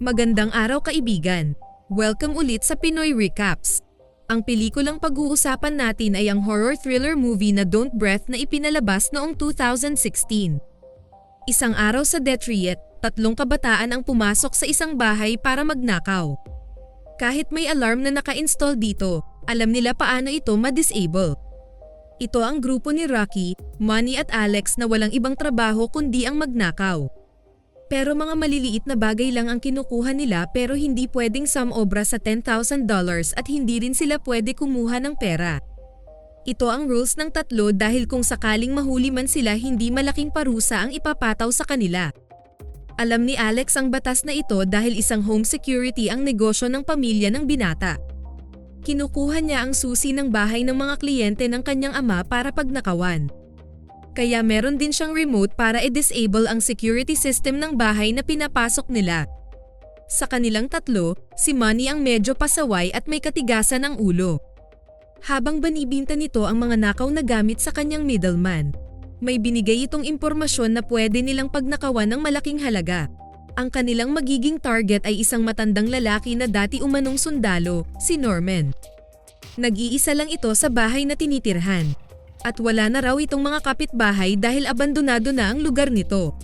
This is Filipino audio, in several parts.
Magandang araw kaibigan. Welcome ulit sa Pinoy Recaps. Ang pelikulang pag-uusapan natin ay ang horror thriller movie na Don't Breath na ipinalabas noong 2016. Isang araw sa Detriet, tatlong kabataan ang pumasok sa isang bahay para magnakaw. Kahit may alarm na naka-install dito, alam nila paano ito ma-disable. Ito ang grupo ni Rocky, Manny at Alex na walang ibang trabaho kundi ang magnakaw. Pero mga maliliit na bagay lang ang kinukuha nila pero hindi pwedeng samobra sa $10,000 at hindi rin sila pwede kumuha ng pera. Ito ang rules ng tatlo dahil kung sakaling mahuli man sila hindi malaking parusa ang ipapataw sa kanila. Alam ni Alex ang batas na ito dahil isang home security ang negosyo ng pamilya ng binata. Kinukuha niya ang susi ng bahay ng mga kliyente ng kanyang ama para pagnakawan. Kaya meron din siyang remote para i-disable ang security system ng bahay na pinapasok nila. Sa kanilang tatlo, si Manny ang medyo pasaway at may katigasan ng ulo. Habang banibinta nito ang mga nakaw na gamit sa kanyang middleman, may binigay itong impormasyon na pwede nilang pagnakawan ng malaking halaga. Ang kanilang magiging target ay isang matandang lalaki na dati umanong sundalo, si Norman. Nag-iisa lang ito sa bahay na tinitirhan. At wala na raw itong mga kapitbahay dahil abandonado na ang lugar nito.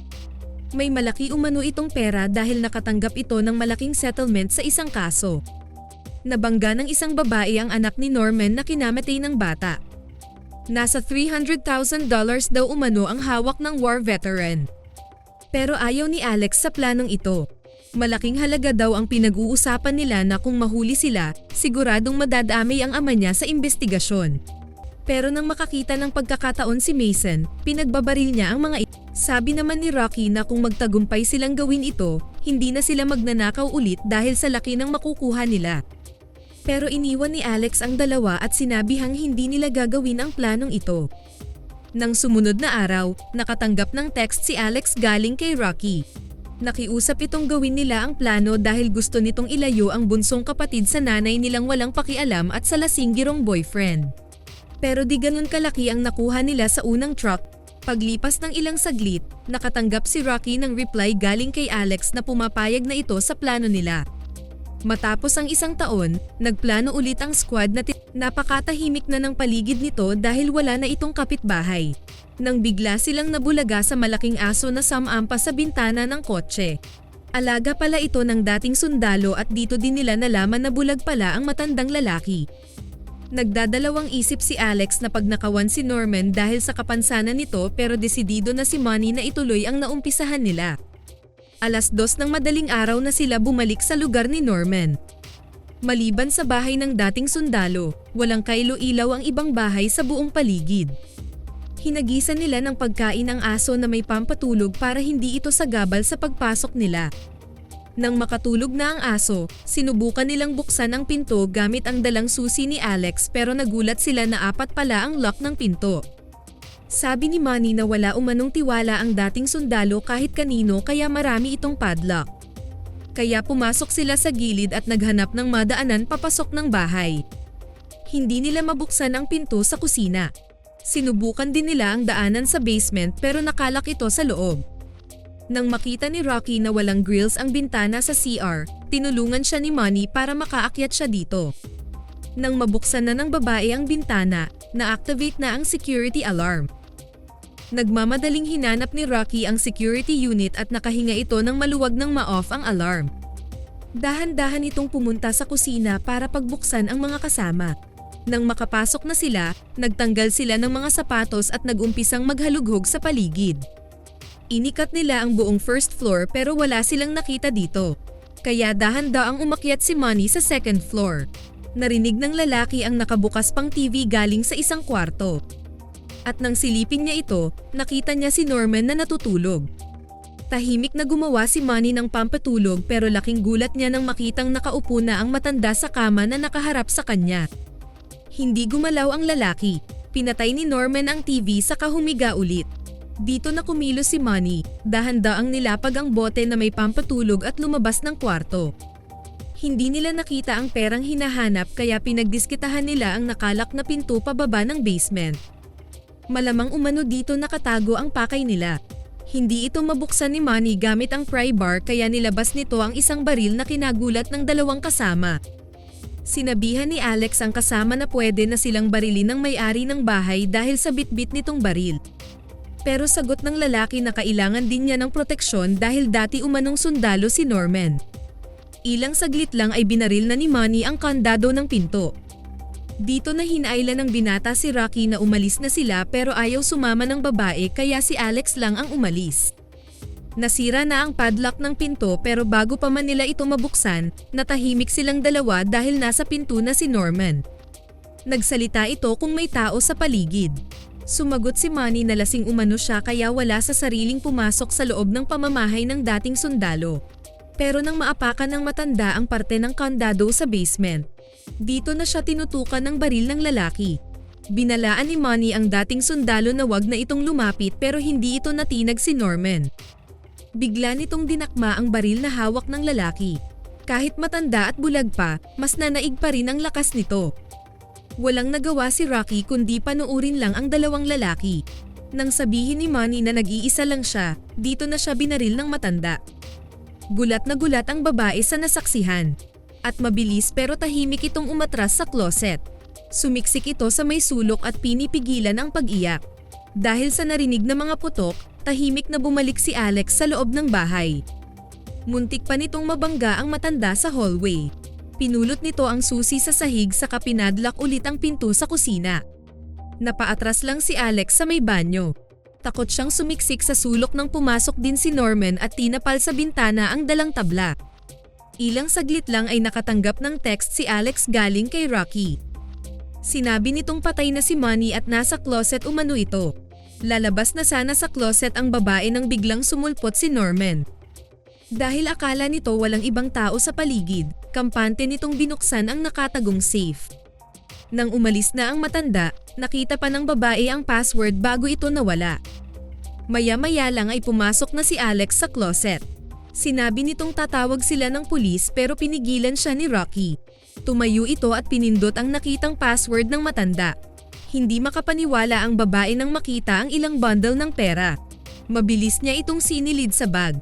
May malaki umano itong pera dahil nakatanggap ito ng malaking settlement sa isang kaso. Nabangga ng isang babae ang anak ni Norman na kinamatay ng bata. Nasa $300,000 daw umano ang hawak ng war veteran. Pero ayaw ni Alex sa planong ito. Malaking halaga daw ang pinag-uusapan nila na kung mahuli sila, siguradong madadamay ang ama niya sa investigasyon. Pero nang makakita ng pagkakataon si Mason, pinagbabaril niya ang mga ito. Sabi naman ni Rocky na kung magtagumpay silang gawin ito, hindi na sila magnanakaw ulit dahil sa laki ng makukuha nila. Pero iniwan ni Alex ang dalawa at sinabihang hindi nila gagawin ang planong ito. Nang sumunod na araw, nakatanggap ng text si Alex galing kay Rocky. Nakiusap itong gawin nila ang plano dahil gusto nitong ilayo ang bunsong kapatid sa nanay nilang walang pakialam at sa lasinggirong boyfriend. Pero di ganun kalaki ang nakuha nila sa unang truck. Paglipas ng ilang saglit, nakatanggap si Rocky ng reply galing kay Alex na pumapayag na ito sa plano nila. Matapos ang isang taon, nagplano ulit ang squad na napakatahimik na ng paligid nito dahil wala na itong kapitbahay. Nang bigla silang nabulaga sa malaking aso na samampa sa bintana ng kotse. Alaga pala ito ng dating sundalo at dito din nila nalaman na bulag pala ang matandang lalaki. Nagdadalawang isip si Alex na pagnakawan si Norman dahil sa kapansanan nito pero desidido na si Manny na ituloy ang naumpisahan nila. Alas dos ng madaling araw na sila bumalik sa lugar ni Norman. Maliban sa bahay ng dating sundalo, walang kailo-ilaw ang ibang bahay sa buong paligid. Hinagisan nila ng pagkain ang aso na may pampatulog para hindi ito sagabal sa pagpasok nila. Nang makatulog na ang aso, sinubukan nilang buksan ang pinto gamit ang dalang susi ni Alex pero nagulat sila na apat pala ang lock ng pinto. Sabi ni Manny na wala umanong tiwala ang dating sundalo kahit kanino kaya marami itong padlock. Kaya pumasok sila sa gilid at naghanap ng madaanan papasok ng bahay. Hindi nila mabuksan ang pinto sa kusina. Sinubukan din nila ang daanan sa basement pero nakalak ito sa loob. Nang makita ni Rocky na walang grills ang bintana sa CR, tinulungan siya ni Manny para makaakyat siya dito. Nang mabuksan na ng babae ang bintana, na-activate na ang security alarm. Nagmamadaling hinanap ni Rocky ang security unit at nakahinga ito ng maluwag ng ma-off ang alarm. Dahan-dahan itong pumunta sa kusina para pagbuksan ang mga kasama. Nang makapasok na sila, nagtanggal sila ng mga sapatos at nagumpisang maghalughog sa paligid. Inikat nila ang buong first floor pero wala silang nakita dito. Kaya dahan-daang umakyat si Manny sa second floor. Narinig ng lalaki ang nakabukas pang TV galing sa isang kwarto. At nang silipin niya ito, nakita niya si Norman na natutulog. Tahimik na gumawa si Manny ng pampatulog pero laking gulat niya nang makitang nakaupo na ang matanda sa kama na nakaharap sa kanya. Hindi gumalaw ang lalaki. Pinatay ni Norman ang TV sa kahumiga ulit. Dito na kumilos si Manny, dahan-daang nilapag ang bote na may pampatulog at lumabas ng kwarto. Hindi nila nakita ang perang hinahanap kaya pinagdiskitahan nila ang nakalak na pinto pababa ng basement. Malamang umano dito nakatago ang pakay nila. Hindi ito mabuksan ni Manny gamit ang pry bar kaya nilabas nito ang isang baril na kinagulat ng dalawang kasama. Sinabihan ni Alex ang kasama na pwede na silang barilin ng may-ari ng bahay dahil sa bitbit nitong baril. Pero sagot ng lalaki na kailangan din niya ng proteksyon dahil dati umanong sundalo si Norman. Ilang saglit lang ay binaril na ni Manny ang kandado ng pinto. Dito na hinaila ng binata si Rocky na umalis na sila pero ayaw sumama ng babae kaya si Alex lang ang umalis. Nasira na ang padlock ng pinto pero bago pa man nila ito mabuksan, natahimik silang dalawa dahil nasa pinto na si Norman. Nagsalita ito kung may tao sa paligid. Sumagot si Manny na lasing umano siya kaya wala sa sariling pumasok sa loob ng pamamahay ng dating sundalo. Pero nang maapakan ng matanda ang parte ng kandado sa basement, dito na siya tinutukan ng baril ng lalaki. Binalaan ni Manny ang dating sundalo na wag na itong lumapit pero hindi ito natinag si Norman. Bigla nitong dinakma ang baril na hawak ng lalaki. Kahit matanda at bulag pa, mas nanaig pa rin ang lakas nito. Walang nagawa si Rocky kundi panuurin lang ang dalawang lalaki. Nang sabihin ni Manny na nag-iisa lang siya, dito na siya binaril ng matanda. Gulat na gulat ang babae sa nasaksihan. At mabilis pero tahimik itong umatras sa closet. Sumiksik ito sa may sulok at pinipigilan ang pag-iyak. Dahil sa narinig na mga putok, tahimik na bumalik si Alex sa loob ng bahay. Muntik pa nitong mabangga ang matanda sa hallway. Pinulot nito ang susi sa sahig sa kapinadlak ulit ang pinto sa kusina. Napaatras lang si Alex sa may banyo. Takot siyang sumiksik sa sulok nang pumasok din si Norman at tinapal sa bintana ang dalang tabla. Ilang saglit lang ay nakatanggap ng text si Alex galing kay Rocky. Sinabi nitong patay na si Manny at nasa closet umano ito. Lalabas na sana sa closet ang babae nang biglang sumulpot si Norman. Dahil akala nito walang ibang tao sa paligid, kampante nitong binuksan ang nakatagong safe. Nang umalis na ang matanda, nakita pa ng babae ang password bago ito nawala. Maya-maya lang ay pumasok na si Alex sa closet. Sinabi nitong tatawag sila ng pulis pero pinigilan siya ni Rocky. Tumayo ito at pinindot ang nakitang password ng matanda. Hindi makapaniwala ang babae nang makita ang ilang bundle ng pera. Mabilis niya itong sinilid sa bag.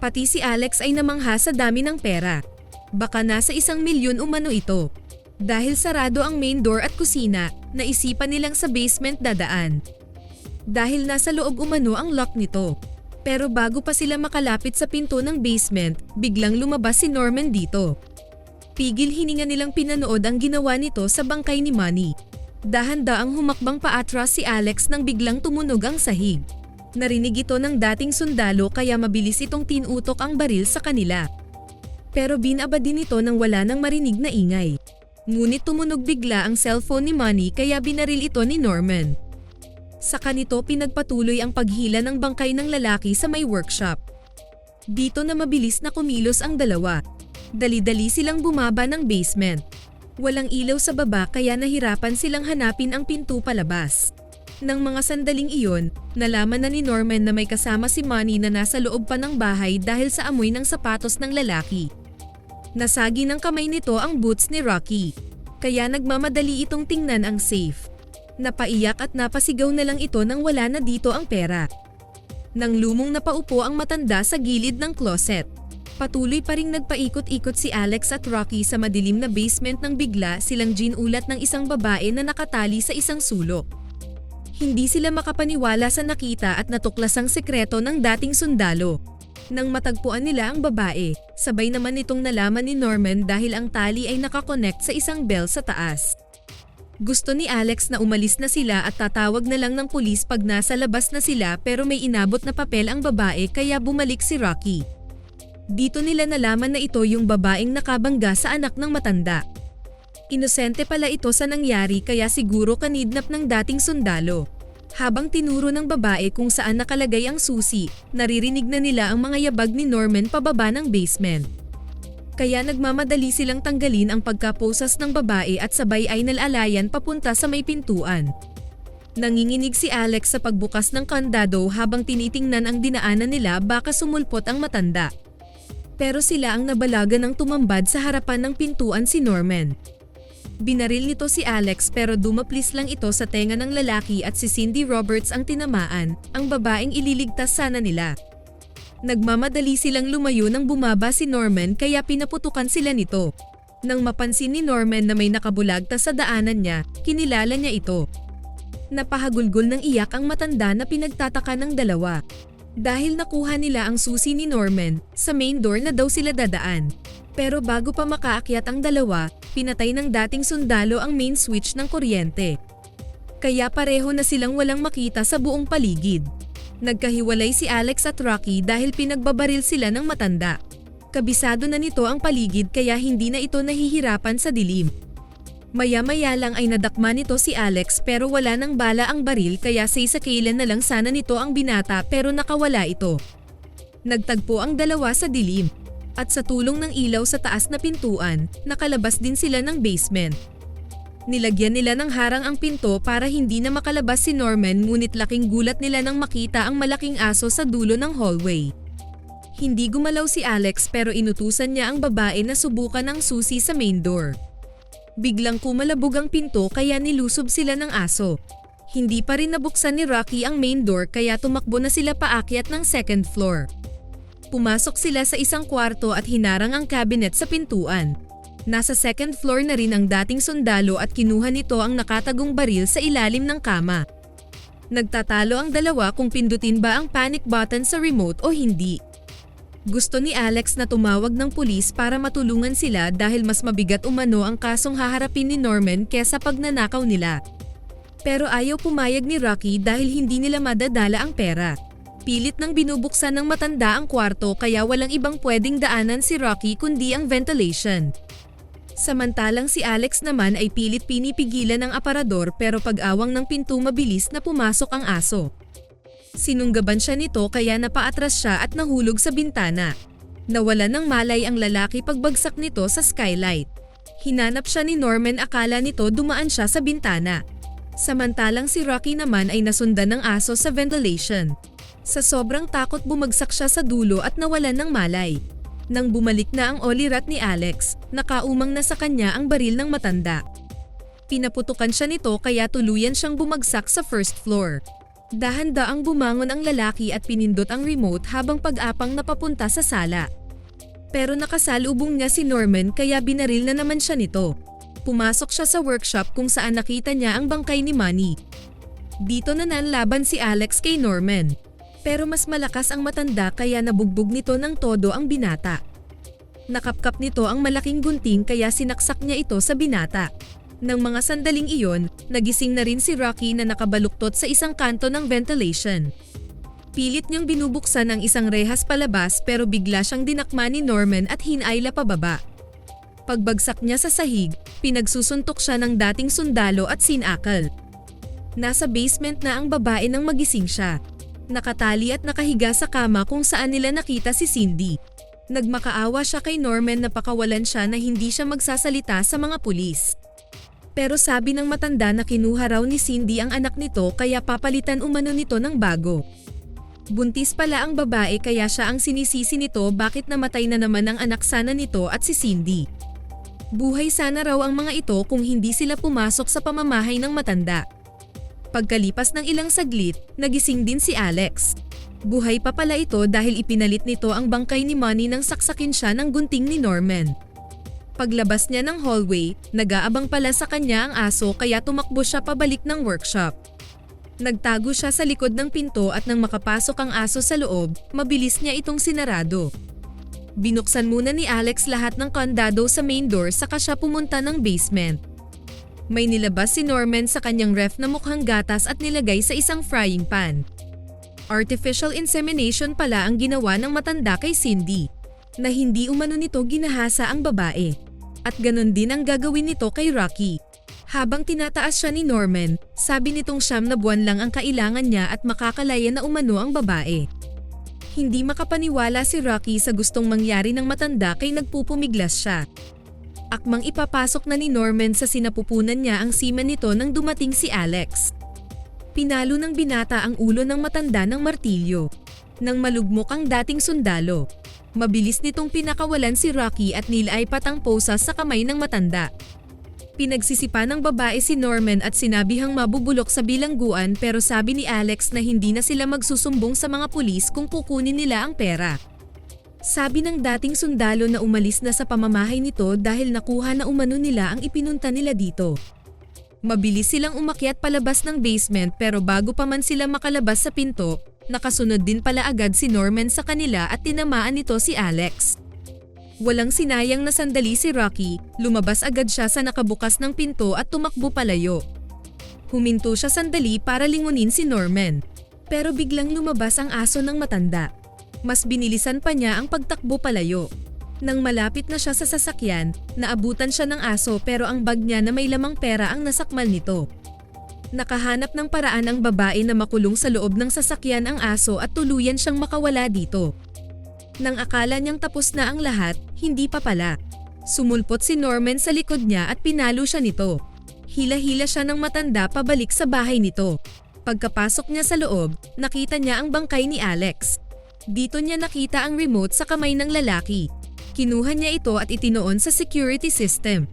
Pati si Alex ay namangha sa dami ng pera. Baka nasa isang milyon umano ito. Dahil sarado ang main door at kusina, naisipan nilang sa basement dadaan. Dahil nasa loob umano ang lock nito. Pero bago pa sila makalapit sa pinto ng basement, biglang lumabas si Norman dito. Pigil hininga nilang pinanood ang ginawa nito sa bangkay ni Manny. Dahan-daang humakbang paatras si Alex nang biglang tumunog ang sahig. Narinig ito ng dating sundalo kaya mabilis itong tinutok ang baril sa kanila. Pero binaba din ito nang wala nang marinig na ingay. Ngunit tumunog bigla ang cellphone ni Manny kaya binaril ito ni Norman. Sa kanito pinagpatuloy ang paghila ng bangkay ng lalaki sa may workshop. Dito na mabilis na kumilos ang dalawa. Dali-dali silang bumaba ng basement. Walang ilaw sa baba kaya nahirapan silang hanapin ang pinto palabas. Nang mga sandaling iyon, nalaman na ni Norman na may kasama si Manny na nasa loob pa ng bahay dahil sa amoy ng sapatos ng lalaki. Nasagi ng kamay nito ang boots ni Rocky. Kaya nagmamadali itong tingnan ang safe. Napaiyak at napasigaw na lang ito nang wala na dito ang pera. Nang lumong napaupo ang matanda sa gilid ng closet. Patuloy pa ring nagpaikot-ikot si Alex at Rocky sa madilim na basement nang bigla silang ginulat ng isang babae na nakatali sa isang sulok. Hindi sila makapaniwala sa nakita at natuklasang sekreto ng dating sundalo. Nang matagpuan nila ang babae, sabay naman nitong nalaman ni Norman dahil ang tali ay nakakonect sa isang bell sa taas. Gusto ni Alex na umalis na sila at tatawag na lang ng pulis pag nasa labas na sila pero may inabot na papel ang babae kaya bumalik si Rocky. Dito nila nalaman na ito yung babaeng nakabangga sa anak ng matanda. Inosente pala ito sa nangyari kaya siguro kanidnap ng dating sundalo. Habang tinuro ng babae kung saan nakalagay ang susi, naririnig na nila ang mga yabag ni Norman pababa ng basement. Kaya nagmamadali silang tanggalin ang pagkaposas ng babae at sabay ay nalalayan papunta sa may pintuan. Nanginginig si Alex sa pagbukas ng kandado habang tinitingnan ang dinaanan nila baka sumulpot ang matanda. Pero sila ang nabalaga ng tumambad sa harapan ng pintuan si Norman. Binaril nito si Alex pero dumaplis lang ito sa tenga ng lalaki at si Cindy Roberts ang tinamaan, ang babaeng ililigtas sana nila. Nagmamadali silang lumayo nang bumaba si Norman kaya pinaputukan sila nito. Nang mapansin ni Norman na may nakabulagta sa daanan niya, kinilala niya ito. Napahagulgol ng iyak ang matanda na pinagtataka ng dalawa. Dahil nakuha nila ang susi ni Norman, sa main door na daw sila dadaan. Pero bago pa makaakyat ang dalawa, pinatay ng dating sundalo ang main switch ng kuryente. Kaya pareho na silang walang makita sa buong paligid. Nagkahiwalay si Alex at Rocky dahil pinagbabaril sila ng matanda. Kabisado na nito ang paligid kaya hindi na ito nahihirapan sa dilim. Maya-maya lang ay nadakma nito si Alex pero wala nang bala ang baril kaya sa isakilan na lang sana nito ang binata pero nakawala ito. Nagtagpo ang dalawa sa dilim. At sa tulong ng ilaw sa taas na pintuan, nakalabas din sila ng basement. Nilagyan nila ng harang ang pinto para hindi na makalabas si Norman ngunit laking gulat nila nang makita ang malaking aso sa dulo ng hallway. Hindi gumalaw si Alex pero inutusan niya ang babae na subukan ang susi sa main door. Biglang kumalabog ang pinto kaya nilusob sila ng aso. Hindi pa rin nabuksan ni Rocky ang main door kaya tumakbo na sila paakyat ng second floor. Pumasok sila sa isang kwarto at hinarang ang cabinet sa pintuan. Nasa second floor na rin ang dating sundalo at kinuha nito ang nakatagong baril sa ilalim ng kama. Nagtatalo ang dalawa kung pindutin ba ang panic button sa remote o hindi. Gusto ni Alex na tumawag ng pulis para matulungan sila dahil mas mabigat umano ang kasong haharapin ni Norman kesa pagnanakaw nila. Pero ayaw pumayag ni Rocky dahil hindi nila madadala ang pera. Pilit nang binubuksan ng matanda ang kwarto kaya walang ibang pwedeng daanan si Rocky kundi ang ventilation. Samantalang si Alex naman ay pilit pinipigilan ng aparador pero pag-awang ng pinto mabilis na pumasok ang aso. Sinunggaban siya nito kaya napaatras siya at nahulog sa bintana. Nawala ng malay ang lalaki pagbagsak nito sa skylight. Hinanap siya ni Norman akala nito dumaan siya sa bintana. Samantalang si Rocky naman ay nasundan ng aso sa ventilation. Sa sobrang takot bumagsak siya sa dulo at nawalan ng malay. Nang bumalik na ang olirat ni Alex, nakaumang na sa kanya ang baril ng matanda. Pinaputukan siya nito kaya tuluyan siyang bumagsak sa first floor. Dahan-daang bumangon ang lalaki at pinindot ang remote habang pag-apang napapunta sa sala. Pero nakasalubong niya si Norman kaya binaril na naman siya nito. Pumasok siya sa workshop kung saan nakita niya ang bangkay ni Manny. Dito na nanlaban si Alex kay Norman. Pero mas malakas ang matanda kaya nabugbog nito ng todo ang binata. Nakapkap nito ang malaking gunting kaya sinaksak niya ito sa binata. Nang mga sandaling iyon, nagising na rin si Rocky na nakabaluktot sa isang kanto ng ventilation. Pilit niyang binubuksan ang isang rehas palabas pero bigla siyang dinakma ni Norman at hinayla pababa. Pagbagsak niya sa sahig, pinagsusuntok siya ng dating sundalo at sinakal. Nasa basement na ang babae nang magising siya. Nakatali at nakahiga sa kama kung saan nila nakita si Cindy. Nagmakaawa siya kay Norman na pakawalan siya na hindi siya magsasalita sa mga pulis. Pero sabi ng matanda na kinuha raw ni Cindy ang anak nito kaya papalitan umano nito ng bago. Buntis pala ang babae kaya siya ang sinisisi nito bakit namatay na naman ang anak sana nito at si Cindy. Buhay sana raw ang mga ito kung hindi sila pumasok sa pamamahay ng matanda. Pagkalipas ng ilang saglit, nagising din si Alex. Buhay pa pala ito dahil ipinalit nito ang bangkay ni Manny nang saksakin siya ng gunting ni Norman. Paglabas niya ng hallway, nag-aabang pala sa kanya ang aso kaya tumakbo siya pabalik ng workshop. Nagtago siya sa likod ng pinto at nang makapasok ang aso sa loob, mabilis niya itong sinarado. Binuksan muna ni Alex lahat ng kandado sa main door saka siya pumunta ng basement. May nilabas si Norman sa kanyang ref na mukhang gatas at nilagay sa isang frying pan. Artificial insemination pala ang ginawa ng matanda kay Cindy, na hindi umano nito ginahasa ang babae. At ganon din ang gagawin nito kay Rocky. Habang tinataas siya ni Norman, sabi nitong siyam na buwan lang ang kailangan niya at makakalaya na umano ang babae. Hindi makapaniwala si Rocky sa gustong mangyari ng matanda kay nagpupumiglas siya. Akmang ipapasok na ni Norman sa sinapupunan niya ang semen nito nang dumating si Alex. Pinalo ng binata ang ulo ng matanda ng martilyo. Nang malugmok ang dating sundalo. Mabilis nitong pinakawalan si Rocky at nilaipat ang posa sa kamay ng matanda. Pinagsisipa ng babae si Norman at sinabihang mabubulok sa bilangguan pero sabi ni Alex na hindi na sila magsusumbong sa mga pulis kung kukunin nila ang pera. Sabi ng dating sundalo na umalis na sa pamamahay nito dahil nakuha na umano nila ang ipinunta nila dito. Mabilis silang umakyat palabas ng basement pero bago pa man sila makalabas sa pinto, nakasunod din pala agad si Norman sa kanila at tinamaan nito si Alex. Walang sinayang na sandali si Rocky, lumabas agad siya sa nakabukas ng pinto at tumakbo palayo. Huminto siya sandali para lingunin si Norman. Pero biglang lumabas ang aso ng matanda. Mas binilisan pa niya ang pagtakbo palayo. Nang malapit na siya sa sasakyan, naabutan siya ng aso pero ang bag niya na may lamang pera ang nasakmal nito. Nakahanap ng paraan ang babae na makulong sa loob ng sasakyan ang aso at tuluyan siyang makawala dito. Nang akala niyang tapos na ang lahat, hindi pa pala. Sumulpot si Norman sa likod niya at pinalo siya nito. Hila-hila siya ng matanda pabalik sa bahay nito. Pagkapasok niya sa loob, nakita niya ang bangkay ni Alex. Dito niya nakita ang remote sa kamay ng lalaki. Kinuha niya ito at itinoon sa security system.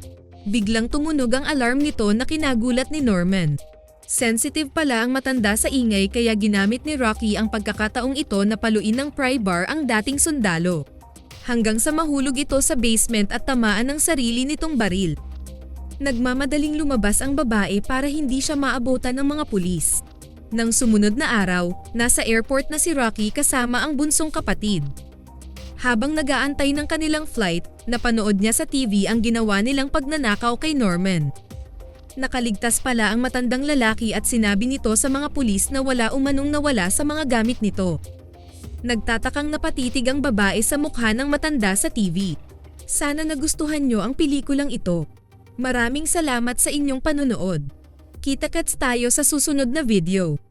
Biglang tumunog ang alarm nito na kinagulat ni Norman. Sensitive pala ang matanda sa ingay kaya ginamit ni Rocky ang pagkakataong ito na paluin ng pry bar ang dating sundalo. Hanggang sa mahulog ito sa basement at tamaan ng sarili nitong baril. Nagmamadaling lumabas ang babae para hindi siya maabutan ng mga pulis. Nang sumunod na araw, nasa airport na si Rocky kasama ang bunsong kapatid. Habang nagaantay ng kanilang flight, napanood niya sa TV ang ginawa nilang pagnanakaw kay Norman. Nakaligtas pala ang matandang lalaki at sinabi nito sa mga pulis na wala umanong nawala sa mga gamit nito. Nagtatakang napatitig ang babae sa mukha ng matanda sa TV. Sana nagustuhan nyo ang pelikulang ito. Maraming salamat sa inyong panonood. Kita-kits tayo sa susunod na video.